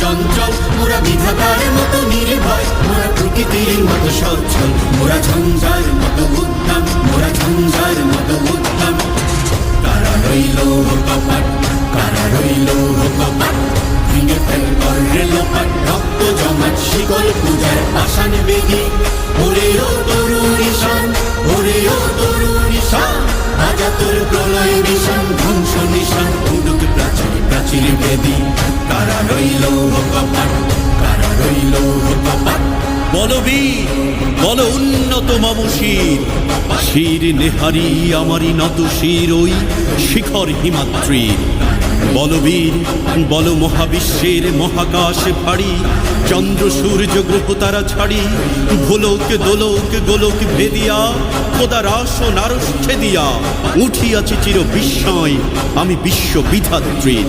চঞ্চল, মোরা বিধাতার মতো নির্ভয়, মোরা প্রকৃতির মতো সচ্ছল, মোরা ঝঞ্ঝার মতো উদ্যম মোরা ঝঞ্ঝার মতো উদ্যম কারা রইল কপাট কারা রইল কপাট ভেঙে ফেল করলে লোপাট, রক্ত জমাট, শিকল পূজার পাষাণ বেদি ওরে ও তরুণ ঈশান ওরে ও তরুণ ঈশান আজা তোর প্রলয় নিশান ধ্বংস নিশান। উদুক প্রাচীর প্রাচীর বেদি কারা রইল কপাট কারা রইল কপাট বলবীর বল উন্নত মম শির নেহারি আমারি নত শির ওই শিখর হিমাদ্রির। বলবীর বল মহাবিশ্বের মহাকাশ ভারী চন্দ্র, সূর্য, গ্রহ তারা ছাড়ি। ভোলক, দোলক, গোলক ভেদিয়া খোদা রাস ও নারস ছেদিয়া। উঠিয়াছি চির বিস্ময়, আমি বিশ্ব বিধাত্রীর।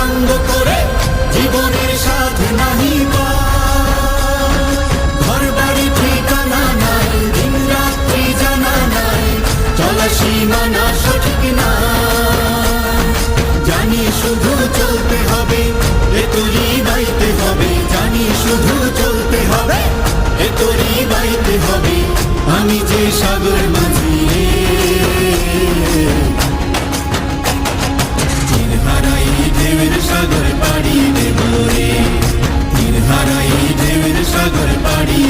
সঙ্গ করে জীবনের সাধ নাহি ঘর বাড়ি ঠিকানা নাই, দিন রাত্রি জানা নাই, চলা সীমানা সঠিক না। জানি শুধু চলতে হবে, এ তরি বাইতে হবে। জানি শুধু চলতে হবে, এ তরি বাইতে হবে। আমি যে সাগর মাঝে সাগর পাড়ি